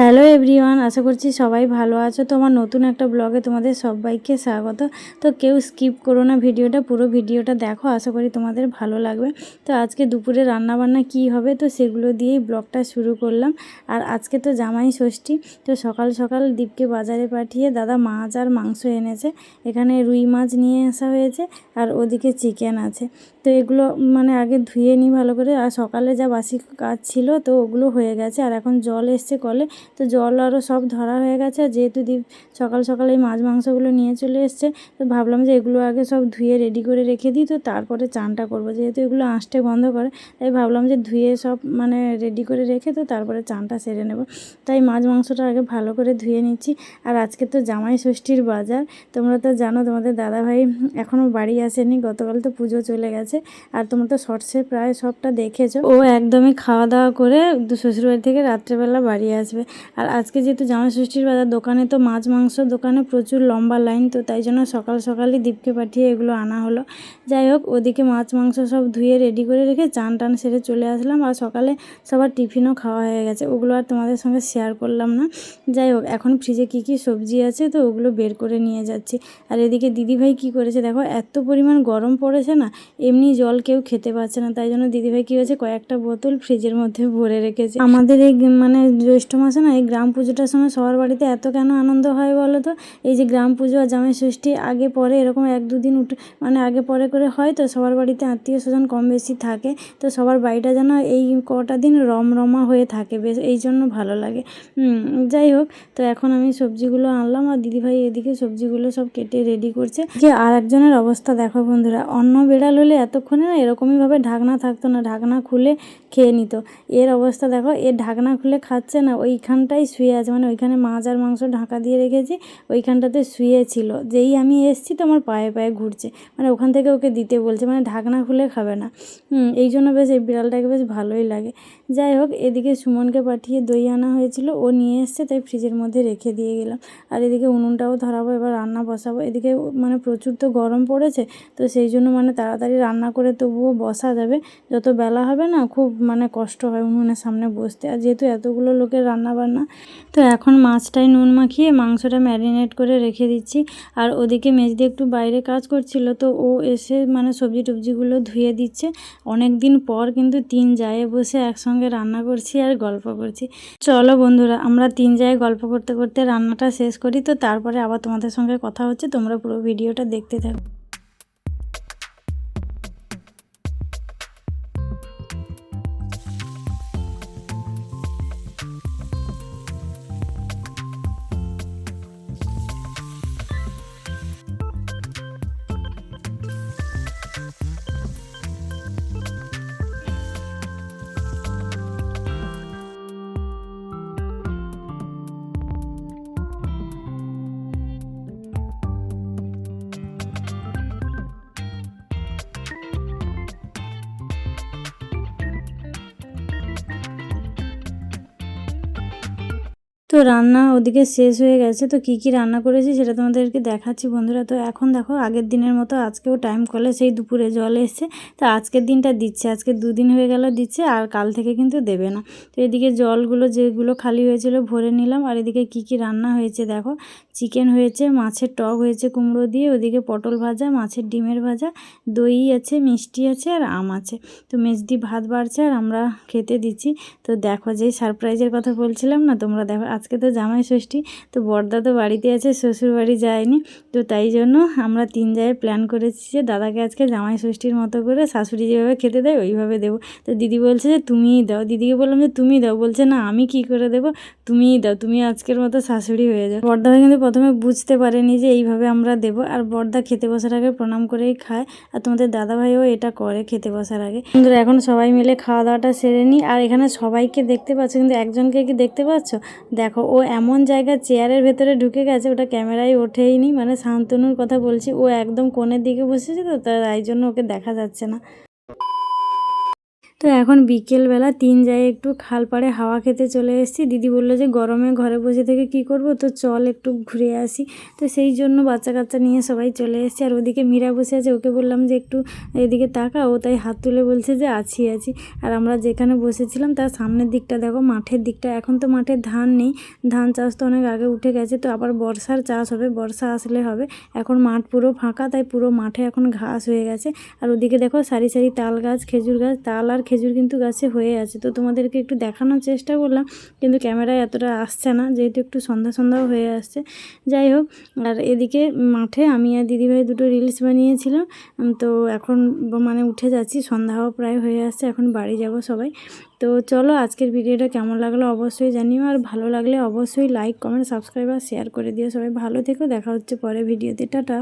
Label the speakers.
Speaker 1: Hello everyone, আশা করছি সবাই ভালো আছো। তো আমার নতুন একটা ব্লগে তোমাদের সবাইকে স্বাগত। তো কেউ স্কিপ করো না ভিডিওটা, পুরো ভিডিওটা দেখো, আশা করি তোমাদের ভালো লাগবে। তো আজকে দুপুরে রান্না বান্না কি হবে, তো সেগুলো দিয়েই ব্লগটা শুরু করলাম। আর আজকে তো জামাই ষষ্ঠী, তো সকাল সকাল দীপকে বাজারে পাঠিয়ে দাদা মাছ আর মাংস এনেছে। এখানে রুই মাছ নিয়ে আসা হয়েছে, আর ওদিকে চিকেন আছে। তো এগুলো মানে আগে ধুয়ে নিই ভালো করে। আর সকালে যা বাসি কাজ ছিল তো ওগুলো হয়ে গেছে। আর এখন জল এসছে কলে। তো জল আরও সব ধরা হয়ে গেছে। আর যেহেতু দীপ সকাল সকাল এই মাছ মাংসগুলো নিয়ে চলে এসছে, তো ভাবলাম যে এগুলো আগে সব ধুয়ে রেডি করে রেখে দিই। তো তারপরে চানটা করব। যেহেতু এগুলো আঁশটে গন্ধ করে, তাই ভাবলাম যে ধুয়ে সব মানে রেডি করে রেখে তো তারপরে চানটা সেরে নেব। তাই মাছ মাংসটা আগে ভালো করে ধুয়ে নিচ্ছি। আর আজকে তো জামাই ষষ্ঠীর বাজার। তোমরা তো জানো, তোমাদের দাদাভাই এখনও বাড়ি আসেনি। গতকাল তো পুজো চলে গেছে। আর তোমরা তো শর্টসে প্রায় সবটা দেখেছ। ও একদমই খাওয়া দাওয়া করে শ্বশুরবাড়ি থেকে রাত্রেবেলা বাড়ি আসবে। আর আজকে যেহেতু জামাই ষষ্ঠীর বাজার দোকানে, তো মাছ মাংস দোকানে প্রচুর লম্বা লাইন, তো তাই জন্য সকাল সকালই দীপকে পাঠিয়ে এগুলো আনা হলো। যাই হোক, ওদিকে মাছ মাংস সব ধুয়ে রেডি করে রেখে চান টান সেরে চলে আসলাম। আর সকালে সবার টিফিনও খাওয়া হয়ে গেছে। ওগুলো আর তোমাদের সঙ্গে শেয়ার করলাম না। যাই হোক, এখন ফ্রিজে কী কী সবজি আছে, তো ওগুলো বের করে নিয়ে যাচ্ছি। আর এদিকে দিদিভাই কি করেছে, দেখো, এত পরিমাণ গরম পড়েছে না, এমনি জল কেউ খেতে পারছে না, তাই জন্য দিদিভাই কী হয়েছে, কয়েকটা বোতল ফ্রিজের মধ্যে ভরে রেখেছে। আমাদের এই মানে জ্যৈষ্ঠ মাসে না, এই গ্রাম পুজোটার সময় সবার বাড়িতে এত কেন আনন্দ হয় বলো তো? এই যে গ্রাম পুজো আর জামাই ষষ্ঠী আগে পরে এরকম এক দুদিন উঠে মানে আগে পরে করে হয় তো, সবার বাড়িতে আত্মীয় স্বজন কম বেশি থাকে, তো সবার বাড়িটা যেন এই কটা দিন রমরমা হয়ে থাকে, বেশ এই জন্য ভালো লাগে। যাই হোক, তো এখন আমি সবজিগুলো আনলাম আর দিদিভাই এদিকে সবজিগুলো সব কেটে রেডি করছে। যে আর একজনের অবস্থা দেখো বন্ধুরা, অন্ন বেড়াল হলে এতক্ষণে না এরকমইভাবে ঢাকনা থাকতো না, ঢাকনা খুলে খেয়ে নিত। এর অবস্থা দেখো এর ঢাকনা খুলে খাচ্ছে না, ওইখানটাই শুয়ে আছে। মানে ওইখানে মাছ আর মাংস ঢাকা দিয়ে রেখেছি, ওইখানটাতে শুয়ে ছিল যেই আমি এসছি তো আমার পায়ে পায়ে ঘুরছে। মানে ওখান থেকে ওকে দিতে বলছে মানে ঢাকনা খুলে খাবে না। এই জন্য বেশ, এই বিড়ালটাকে বেশ ভালোই লাগে। যাই হোক, এদিকে সুমনকে পাঠিয়ে দই আনা হয়েছিল, ও নিয়ে এসছে, তাই ফ্রিজের মধ্যে রেখে দিয়ে গেলাম। আর এদিকে উনুনটাও ধরাবো, এবার রান্না বসাবো। এদিকে মানে প্রচুর তো গরম পড়েছে, তো সেই জন্য মানে তাড়াতাড়ি রান্না করে তবুও বসা যাবে। যত বেলা হবে না খুব মানে কষ্ট হয় উনুনের সামনে বসতে। আর যেহেতু এতগুলো লোকের রান্না বান্না তো এখন মাছটাই নুন মাখিয়ে মাংসটা ম্যারিনেট করে রেখে দিচ্ছি। আর ওদিকে মেজদি একটু বাইরে কাজ করছিল, তো ও এসে মানে সবজি টবজিগুলো ধুয়ে দিচ্ছে। অনেক দিন পর কিন্তু তিন জায়ে বসে একসঙ্গে রান্না করছি আর গল্প করছি। চলো বন্ধুরা, আমরা তিন জায়গায় গল্প করতে করতে রান্নাটা শেষ করি, তো তারপরে আবার তোমাদের সঙ্গে কথা হচ্ছে। তোমরা পুরো ভিডিওটা দেখতে থাকো। তো রান্না ওদিকে শেষ হয়ে গেছে। তো কি কি রান্না করেছি সেটা তোমাদেরকে দেখাচ্ছি বন্ধুরা। তো এখন দেখো, আগের দিনের মতো আজকেও টাইম কলে সেই দুপুরে জল এসছে। তো আজকের দিনটা দিচ্ছে, আজকে দুদিন হয়ে গেল দিচ্ছে আর কাল থেকে কিন্তু দেবে না। তো এদিকে জলগুলো যেগুলো খালি হয়েছিল ভরে নিলাম। আর এদিকে কি কি রান্না হয়েছে দেখো চিকেন হয়েছে, মাছের টক হয়েছে কুমড়ো দিয়ে, ওদিকে পটল ভাজা, মাছের ডিমের ভাজা, দই আছে, মিষ্টি আছে আর আম আছে। তো মেজদি ভাত বাড়ছে আর আমরা খেতে দিচ্ছি। তো দেখো যেই সারপ্রাইজের কথা বলছিলাম না, তোমরা দেখো আজকে তো জামাই ষষ্ঠী, তো বর্দা তো বাড়িতে আছে, শ্বশুর বাড়ি যায়নি। তো তাই জন্য আমরা তিন জায়গায় প্ল্যান করেছি যে দাদাকে আজকে জামাই ষষ্ঠীর মতো করে শাশুড়ি যেভাবে খেতে দেয়, ওইভাবে দেবো। তো দিদি বলছে যে তুমিই দাও। দিদিকে বললাম যে তুমি দাও। বলছে, না, আমি কি করে দেবো? তুমিই দাও। তুমি আজকের মতো শাশুড়ি হয়ে যাও। বর্দা কিন্তু প্রথমে বুঝতে পারেনি যে এইভাবে আমরা দেবো। আর বর্দা খেতে বসার আগে প্রণাম করেই খায়। আর তোমাদের দাদাভাইও এটা করে খেতে বসার আগে। কিন্তু এখন সবাই মিলে খাওয়া দাওয়াটা সেরে নিই। আর এখানে সবাইকে দেখতে পাচ্ছ, কিন্তু একজনকে কি দেখতে পাচ্ছ? দেখো। ও এমন জায়গা চেয়ারের ভেতরে ঢুকে গেছে, ওটা ক্যামেরায় ওঠেই নি মানে শান্তনুর কথা বলছি, ও একদম কোণের দিকে বসেছে তো, তাই জন্য ওকে দেখা যাচ্ছে না। তো এখন বিকেলবেলা তিন যায় একটু খাল পাড়ে হাওয়া খেতে চলে এসেছি। দিদি বলল যে গরমে ঘরে বসে থেকে কি করব? তো চল একটু ঘুরে আসি। তো সেই জন্য বাচ্চা কাচ্চা নিয়ে সবাই চলে এসেছি। আর ওদিকে মীরা বসে আছে, ওকে বললাম যে একটু এদিকে তাকা। ও তাই হাত তুলে বলছে যে আছি আছি। আর আমরা যেখানে বসেছিলাম তার সামনের দিকটা দেখো, মাঠের দিকটা। এখন তো মাঠে ধান নেই। ধান চাষ তো অনেক আগে উঠে গেছে, তো আবার বর্ষার চাষ হবে, বর্ষা আসলে হবে। এখন মাঠ পুরো ফাঁকা, তাই পুরো মাঠে এখন ঘাস হয়ে গেছে। আর ওদিকে দেখো সারি সারি তাল গাছ, খেজুর গাছ, তাল আর খেজুর কিন্তু গাছে হয়ে আছে। তো তোমাদেরকে একটু দেখানোর চেষ্টা করলাম, কিন্তু ক্যামেরায় এতটা আসছে না, যেহেতু একটু সন্ধ্যা সন্ধ্যাও হয়ে আসছে। যাই হোক, আর এদিকে মাঠে আমি আর দিদিভাই দুটো রিলস বানিয়েছিলাম তো এখন মানে উঠে যাচ্ছি, সন্ধ্যাও প্রায় হয়ে আসছে, এখন বাড়ি যাব সবাই। তো চলো আজকের ভিডিওটা কেমন লাগল অবশ্যই জানিও, আর ভালো লাগলে অবশ্যই লাইক কমেন্ট সাবস্ক্রাইব আর শেয়ার করে দিও। সবাই ভালো থেকো, দেখা হচ্ছে পরে ভিডিওতে, টাটা।